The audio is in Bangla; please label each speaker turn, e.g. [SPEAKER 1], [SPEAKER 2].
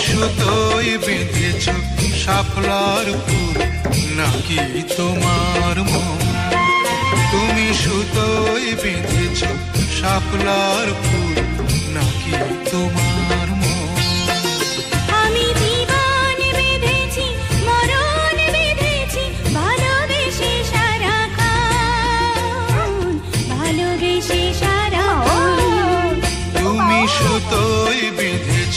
[SPEAKER 1] সুতোই বেঁধেছ শাপলার ফুল নাকি তোমার মন? তুমি সুতোই বেঁধেছ শাপলার ফুল নাকি তোমার মন?
[SPEAKER 2] আমি জীবন বেঁধেছি মরণ বেঁধেছি ভালোবেসে সারাক্ষণ ভালোবেসে সারাক্ষণ
[SPEAKER 1] তুমি সুতোই বেঁধেছ